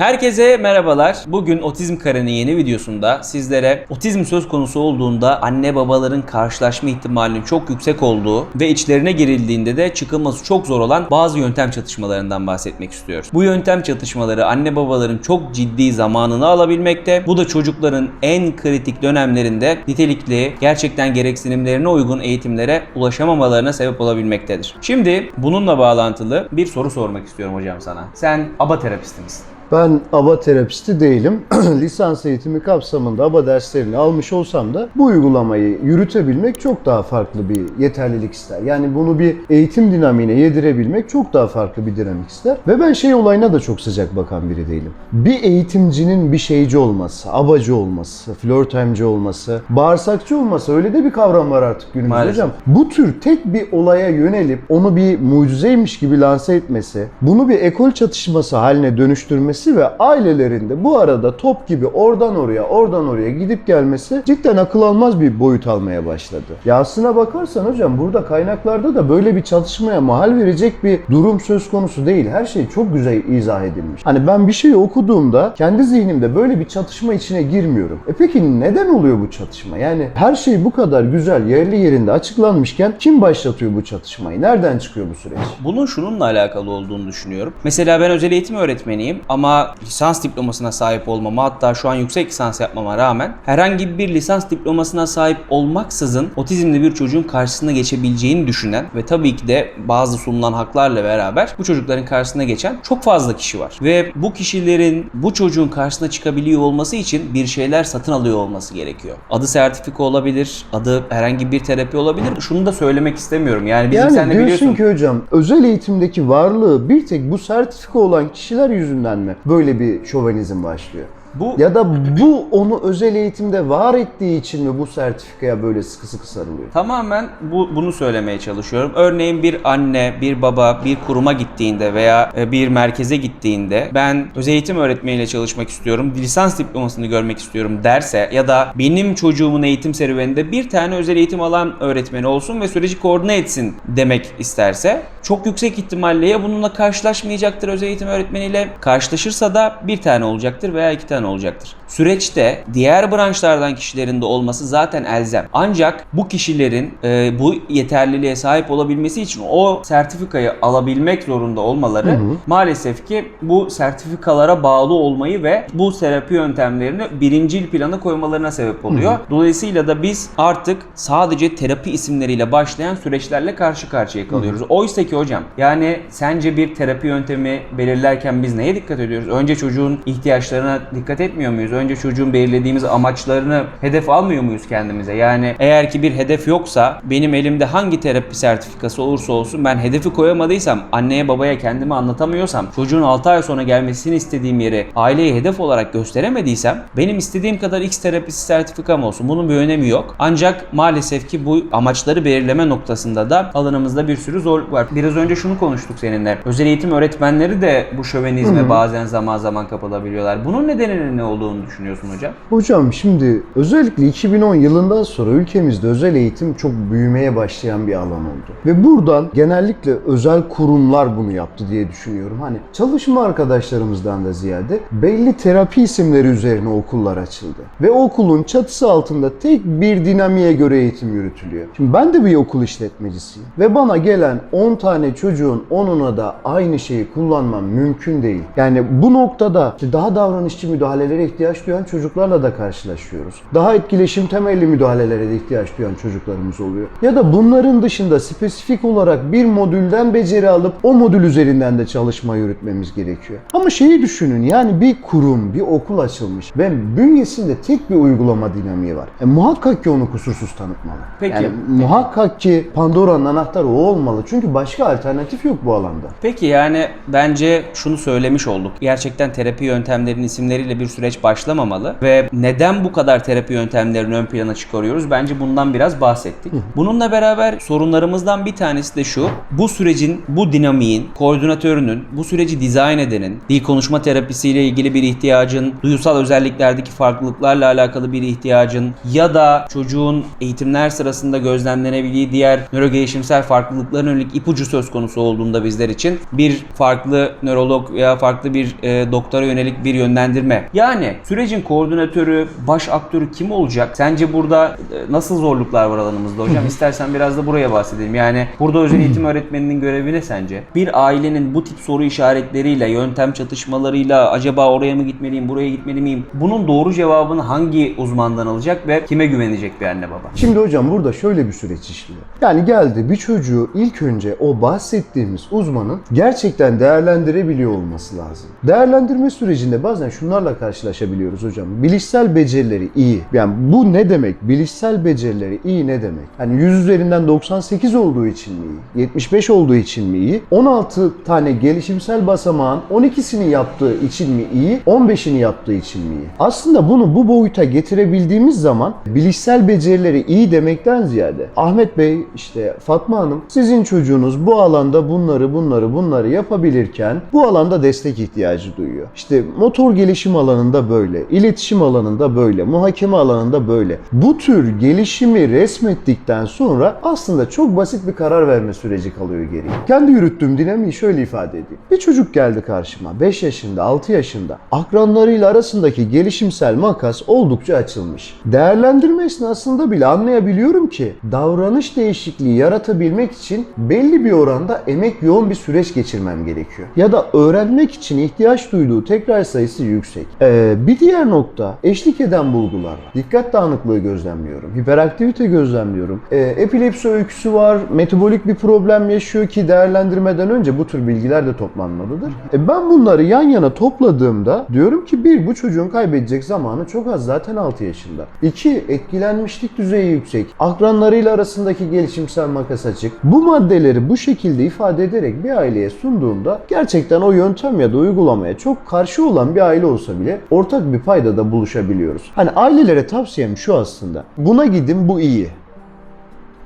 Herkese merhabalar. Bugün Otizm Kare'nin yeni videosunda sizlere otizm söz konusu olduğunda anne babaların karşılaşma ihtimalinin çok yüksek olduğu ve içlerine girildiğinde de çıkılması çok zor olan bazı yöntem çatışmalarından bahsetmek istiyoruz. Bu yöntem çatışmaları anne babaların çok ciddi zamanını alabilmekte. Bu da çocukların en kritik dönemlerinde nitelikli, gerçekten gereksinimlerine uygun eğitimlere ulaşamamalarına sebep olabilmektedir. Şimdi bununla bağlantılı bir soru sormak istiyorum hocam sana. Sen ABA terapisti? Ben ABA terapisti değilim. Lisans eğitimi kapsamında ABA derslerini almış olsam da bu uygulamayı yürütebilmek çok daha farklı bir yeterlilik ister. Yani bunu bir eğitim dinamiğine yedirebilmek çok daha farklı bir dinamik ister. Ve ben şey olayına da çok sıcak bakan biri değilim. Bir eğitimcinin bir şeyci olması, abacı olması, flörtemci olması, bağırsakçı olması öyle de bir kavram var artık günümüzde Maalesef. hocam. Bu tür tek bir olaya yönelip onu bir mucizeymiş gibi lanse etmesi, bunu bir ekol çatışması haline dönüştürmesi ve ailelerinde bu arada top gibi oradan oraya, oradan oraya gidip gelmesi cidden akıl almaz bir boyut almaya başladı. Ya aslına bakarsan hocam burada kaynaklarda da böyle bir çatışmaya mahal verecek bir durum söz konusu değil. Her şey çok güzel izah edilmiş. Hani ben bir şeyi okuduğumda kendi zihnimde böyle bir çatışma içine girmiyorum. E peki neden oluyor bu çatışma? Yani her şey bu kadar güzel yerli yerinde açıklanmışken kim başlatıyor bu çatışmayı? Nereden çıkıyor bu süreç? Bunun şununla alakalı olduğunu düşünüyorum. Mesela ben özel eğitim öğretmeniyim ama lisans diplomasına sahip olmama hatta şu an yüksek lisans yapmama rağmen herhangi bir lisans diplomasına sahip olmaksızın otizmli bir çocuğun karşısına geçebileceğini düşünen ve tabii ki de bazı sunulan haklarla beraber bu çocukların karşısına geçen çok fazla kişi var. Ve bu kişilerin bu çocuğun karşısına çıkabiliyor olması için bir şeyler satın alıyor olması gerekiyor. Adı sertifika olabilir, adı herhangi bir terapi olabilir. Şunu da söylemek istemiyorum. Yani bizim Yani seninle diyorsun biliyorsun ki hocam özel eğitimdeki varlığı bir tek bu sertifika olan kişiler yüzünden mi böyle bir şovenizm başlıyor? Bu Ya da bu onu özel eğitimde var ettiği için mi bu sertifikaya böyle sıkı sıkı sarılıyor? Tamamen bu, bunu söylemeye çalışıyorum. Örneğin bir anne, bir baba bir kuruma gittiğinde veya e, bir merkeze gittiğinde ben özel eğitim öğretmeniyle çalışmak istiyorum, lisans diplomasını görmek istiyorum derse ya da benim çocuğumun eğitim serüveninde bir tane özel eğitim alan öğretmeni olsun ve süreci koordine etsin demek isterse çok yüksek ihtimalle ya bununla karşılaşmayacaktır özel eğitim öğretmeniyle karşılaşırsa da bir tane olacaktır veya iki tane olacaktır. Süreçte diğer branşlardan kişilerin de olması zaten elzem. Ancak bu kişilerin e, bu yeterliliğe sahip olabilmesi için o sertifikayı alabilmek zorunda olmaları maalesef ki bu sertifikalara bağlı olmayı ve bu terapi yöntemlerini birincil plana koymalarına sebep oluyor. Dolayısıyla da biz artık sadece terapi isimleriyle başlayan süreçlerle karşı karşıya kalıyoruz. Oysa ki hocam yani sence bir terapi yöntemi belirlerken biz neye dikkat ediyoruz? Önce çocuğun ihtiyaçlarına dikkat etmiyor muyuz? Önce çocuğun belirlediğimiz amaçlarını hedef almıyor muyuz kendimize? Yani eğer ki bir hedef yoksa benim elimde hangi terapi sertifikası olursa olsun ben hedefi koyamadıysam, anneye babaya kendimi anlatamıyorsam, çocuğun 6 ay sonra gelmesini istediğim yeri aileye hedef olarak gösteremediysem benim istediğim kadar X terapisi sertifikam olsun. Bunun bir önemi yok. Ancak maalesef ki bu amaçları belirleme noktasında da alanımızda bir sürü zorluk var. Biraz önce şunu konuştuk seninle. Özel eğitim öğretmenleri de bu şövenizme bazen zaman zaman kapılabiliyorlar. Bunun nedeninin ne olduğunu düşünüyorsun hocam? Hocam şimdi özellikle 2010 yılından sonra ülkemizde özel eğitim çok büyümeye başlayan bir alan oldu. Ve buradan genellikle özel kurumlar bunu yaptı diye düşünüyorum. Hani çalışma arkadaşlarımızdan da ziyade belli terapi isimleri üzerine okullar açıldı. Ve okulun çatısı altında tek bir dinamiğe göre eğitim yürütülüyor. Şimdi ben de bir okul işletmecisiyim. Ve bana gelen 10 tane çocuğun 10'una da aynı şeyi kullanmam mümkün değil. Yani bu noktada işte daha davranışçı müdahalelere ihtiyaç duyan çocuklarla da karşılaşıyoruz. Daha etkileşim temelli müdahalelere de ihtiyaç duyan çocuklarımız oluyor. Ya da bunların dışında spesifik olarak bir modülden beceri alıp o modül üzerinden de çalışma yürütmemiz gerekiyor. Ama şeyi düşünün yani bir kurum, bir okul açılmış ve bünyesinde tek bir uygulama dinamiği var. E, muhakkak ki onu kusursuz tanıtmalı. Peki, Yani peki. muhakkak ki Pandora'nın anahtarı o olmalı. Çünkü başka alternatif yok bu alanda. Peki yani bence şunu söylemiş olduk. Gerçekten terapi yöntemlerinin isimleriyle bir süreç başlamamalı ve neden bu kadar terapi yöntemlerini ön plana çıkarıyoruz? Bence bundan biraz bahsettik. Bununla beraber sorunlarımızdan bir tanesi de şu. Bu sürecin, bu dinamiğin, koordinatörünün, bu süreci dizayn edenin, dil konuşma terapisiyle ilgili bir ihtiyacın, duygusal özelliklerdeki farklılıklarla alakalı bir ihtiyacın ya da çocuğun eğitimler sırasında gözlemlenebildiği diğer nörogelişimsel farklılıkların yönelik ipucu söz konusu olduğunda bizler için bir farklı nörolog veya farklı bir e, doktora yönelik bir yönlendirme. Yani sürecin koordinatörü, baş aktörü kim olacak? Sence burada e, nasıl zorluklar var alanımızda hocam? İstersen biraz da buraya bahsedelim. Yani burada özel eğitim öğretmeninin görevi ne sence? Bir ailenin bu tip soru işaretleriyle, yöntem çatışmalarıyla acaba oraya mı gitmeliyim, buraya gitmeli miyim? Bunun doğru cevabını hangi uzmandan alacak ve kime güvenecek bir anne baba? Şimdi hocam burada şöyle bir süreç işliyor. Yani geldi bir çocuğu ilk önce o bahsettiğimiz uzmanın gerçekten değerlendirebiliyor olması lazım. Değerlendirme sürecinde bazen şunlarla karşılaşabiliyoruz hocam. Bilişsel becerileri iyi. Yani bu ne demek? Bilişsel becerileri iyi ne demek? Hani 100 üzerinden 98 olduğu için mi iyi? 75 olduğu için mi iyi? 16 tane gelişimsel basamağın 12'sini yaptığı için mi iyi? 15'ini yaptığı için mi iyi? Aslında bunu bu boyuta getirebildiğimiz zaman bilişsel becerileri iyi demekten ziyade Ahmet Bey işte Fatma Hanım sizin çocuğunuz bu alanda bunları bunları bunları yapabilirken bu alanda destek ihtiyacı duyuyor. İşte motor gelişim alanında böyle, iletişim alanında böyle, muhakeme alanında böyle. Bu tür gelişimi resmettikten sonra aslında çok basit bir karar verme süreci kalıyor geriye. Kendi yürüttüğüm dinamiği şöyle ifade edeyim. Bir çocuk geldi karşıma 5 yaşında, 6 yaşında. Akranlarıyla arasındaki gelişimsel makas oldukça açılmış. Değerlendirme esnasında bile anlayabiliyorum ki davranış değişikliği yaratabilmek için belli bir oranda emek yoğun bir süreç geçirmem gerekiyor. Ya da öğrenmek için ihtiyaç duyduğu tekrar sayısı yüksek. Ee, bir diğer nokta eşlik eden bulgular. Dikkat dağınıklığı gözlemliyorum. Hiperaktivite gözlemliyorum. Ee, epilepsi öyküsü var. Metabolik bir problem yaşıyor ki değerlendirmeden önce bu tür bilgiler de toplanmalıdır. E, ben bunları yan yana topladığımda diyorum ki bir bu çocuğun kaybedecek zamanı çok az zaten 6 yaşında. İki etkilenmişlik düzeyi yüksek. Akranlarıyla arasındaki gelişimsel makas açık. Bu maddeleri bu şekilde ifade ederek bir aileye sunduğumda gerçekten o yöntem ya da uygulamaya çok karşı olan bir aile olsa bile ortak bir paydada buluşabiliyoruz. Hani ailelere tavsiyem şu aslında. Buna gidin bu iyi.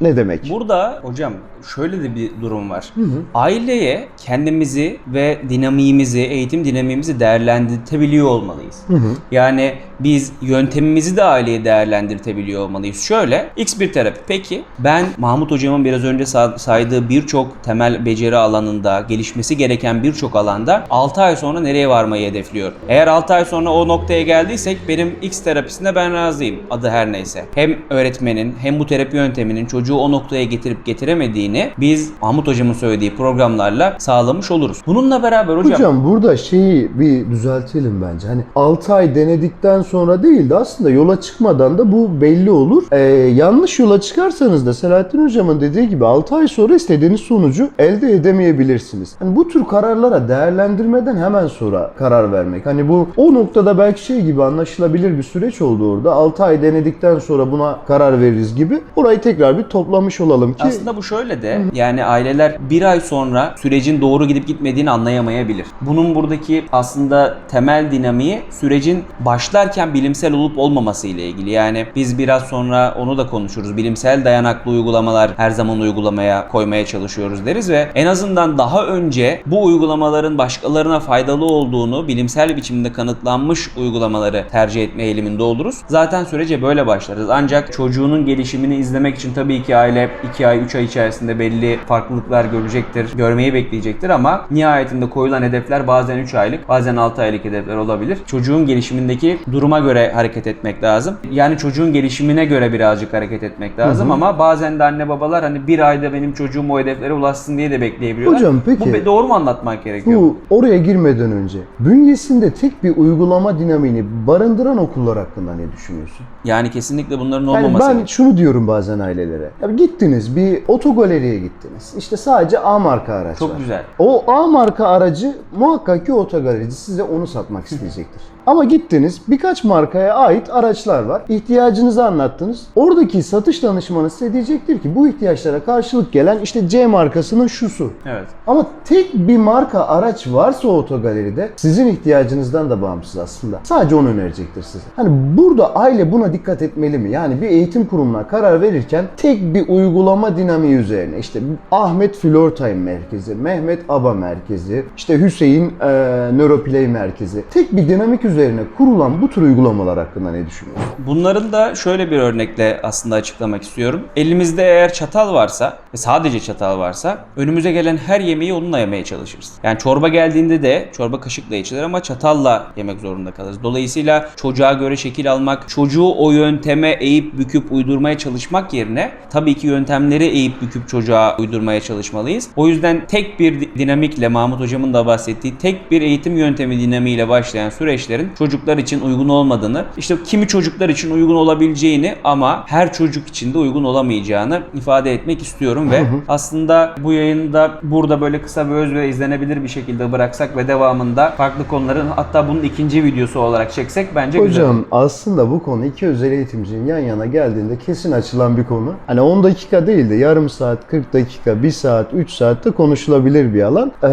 Ne demek? Burada hocam şöyle de bir durum var. Aileye kendimizi ve dinamiğimizi, eğitim dinamiğimizi değerlendirtebiliyor olmalıyız. Yani biz yöntemimizi de aileye değerlendirtebiliyor olmalıyız. Şöyle X bir terapi. Peki ben Mahmut hocamın biraz önce sa- saydığı birçok temel beceri alanında, gelişmesi gereken birçok alanda 6 ay sonra nereye varmayı hedefliyor? Eğer 6 ay sonra o noktaya geldiysek benim X terapisinde ben razıyım. Adı her neyse. Hem öğretmenin hem bu terapi yönteminin çocuğu o noktaya getirip getiremediğini biz Mahmut hocamın söylediği programlarla sağlamış oluruz. Bununla beraber hocam, Hocam burada şeyi bir düzeltelim bence. Hani 6 ay denedikten sonra değil de aslında yola çıkmadan da bu belli olur. Ee, yanlış yola çıkarsanız da Selahattin Hocam'ın dediği gibi 6 ay sonra istediğiniz sonucu elde edemeyebilirsiniz. Hani bu tür kararlara değerlendirmeden hemen sonra karar vermek. Hani bu o noktada belki şey gibi anlaşılabilir bir süreç oldu orada. 6 ay denedikten sonra buna karar veririz gibi. Orayı tekrar bir toplamış olalım ki Aslında bu şöyle de yani aileler bir ay sonra sürecin doğru gidip gitmediğini anlayamayabilir. Bunun buradaki aslında temel dinamiği sürecin başlarken bilimsel olup olmaması ile ilgili. Yani biz biraz sonra onu da konuşuruz. Bilimsel dayanaklı uygulamalar her zaman uygulamaya koymaya çalışıyoruz deriz ve en azından daha önce bu uygulamaların başkalarına faydalı olduğunu bilimsel biçimde kanıtlanmış uygulamaları tercih etme eğiliminde oluruz. Zaten sürece böyle başlarız. Ancak çocuğunun gelişimini izlemek için tabii ki aile 2 ay 3 ay içerisinde belli farklılıklar görecektir, görmeyi bekleyecektir ama nihayetinde koyulan hedefler bazen 3 aylık, bazen 6 aylık hedefler olabilir. Çocuğun gelişimindeki duruma göre hareket etmek lazım. Yani çocuğun gelişimine göre birazcık hareket etmek lazım ama bazen de anne babalar hani bir ayda benim çocuğum o hedeflere ulaşsın diye de bekleyebiliyorlar. Hocam peki- Bu doğru mu anlatmak gerekiyor? Bu oraya girmeden önce bünyesinde tek bir uygulama dinamiğini barındıran okullar hakkında ne düşünüyorsun? Yani kesinlikle bunların Yani olmaması ben gerekiyor. şunu diyorum bazen ailelere. Ya gittiniz bir otogaleriye gittiniz. İşte sadece A marka araç Çok var. güzel. O A marka aracı muhakkak ki otogalerici size onu satmak isteyecektir. Ama gittiniz birkaç markaya ait araçlar var. İhtiyacınızı anlattınız. Oradaki satış danışmanı size diyecektir ki bu ihtiyaçlara karşılık gelen işte C markasının şusu. Evet. Ama tek bir marka araç varsa otogaleride sizin ihtiyacınızdan da bağımsız aslında. Sadece onu önerecektir size. Hani burada aile buna dikkat etmeli mi? Yani bir eğitim kurumuna karar verirken tek bir uygulama dinamiği üzerine işte Ahmet Flortime Merkezi, Mehmet Aba Merkezi, işte Hüseyin e, Neuroplay Merkezi. Tek bir dinamik üzerine kurulan bu tür uygulamalar hakkında ne düşünüyorsun? Bunların da şöyle bir örnekle aslında açıklamak istiyorum. Elimizde eğer çatal varsa ve sadece çatal varsa önümüze gelen her yemeği onunla yemeye çalışırız. Yani çorba geldiğinde de çorba kaşıkla içilir ama çatalla yemek zorunda kalırız. Dolayısıyla çocuğa göre şekil almak, çocuğu o yönteme eğip büküp uydurmaya çalışmak yerine tabii ki yöntemleri eğip büküp çocuğa uydurmaya çalışmalıyız. O yüzden tek bir di- dinamikle Mahmut hocamın da bahsettiği tek bir eğitim yöntemi dinamiğiyle başlayan süreçlerin çocuklar için uygun olmadığını, işte kimi çocuklar için uygun olabileceğini ama her çocuk için de uygun olamayacağını ifade etmek istiyorum ve aslında bu yayını da burada böyle kısa ve öz ve izlenebilir bir şekilde bıraksak ve devamında farklı konuların hatta bunun ikinci videosu olarak çeksek bence güzel. olur. Hocam aslında bu konu iki özel eğitimcinin yan yana geldiğinde kesin açılan bir konu. Hani 10 dakika değil de yarım saat, 40 dakika, 1 saat, 3 saatte konuşulabilir bir alan. Ee,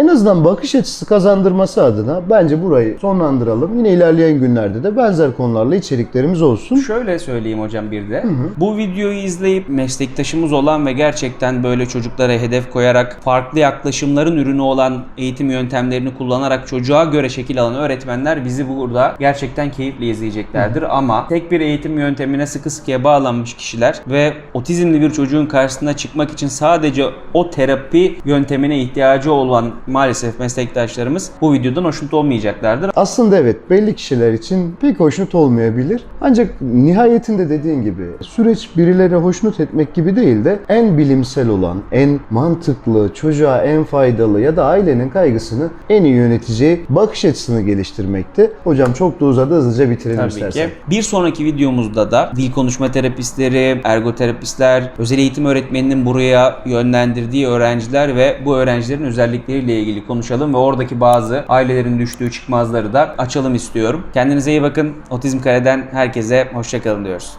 en azından bakış açısı kazandırması adına bence burayı sonlandıralım. Yine ilerleyen günlerde de benzer konularla içeriklerimiz olsun. Şöyle söyleyeyim hocam bir de. Bu videoyu izleyip meslektaşımız olan ve gerçekten böyle çocuklara hedef koyarak farklı yaklaşımların ürünü olan eğitim yöntemlerini kullanarak çocuğa göre şekil alan öğretmenler bizi burada gerçekten keyifle izleyeceklerdir. Ama tek bir eğitim yöntemine sıkı sıkıya bağlanmış kişiler ve otizmli bir çocuğun karşısına çıkmak için sadece o terapi yöntemine ihtiyacı olan maalesef meslektaşlarımız bu videodan hoşnut olmayacaklardır. Aslında evet belli kişiler için pek hoşnut olmayabilir. Ancak nihayetinde dediğin gibi süreç birileri hoşnut etmek gibi değil de en bilimsel olan, en mantıklı, çocuğa en faydalı ya da ailenin kaygısını en iyi yöneteceği bakış açısını geliştirmekti. Hocam çok da uzadı hızlıca bitirelim Tabii istersen. ki. Bir sonraki videomuzda da dil konuşma terapistleri, ergoterapistler, özel eğitim öğretmeninin buraya yönlendirdiği öğrenciler ve bu öğrencilerin özellikleriyle ilgili konuşalım ve oradaki bazı ailelerin düştüğü çıkmazları da açalım istiyorum. Kendinize iyi bakın. Otizm Kare'den herkese hoşçakalın diyoruz.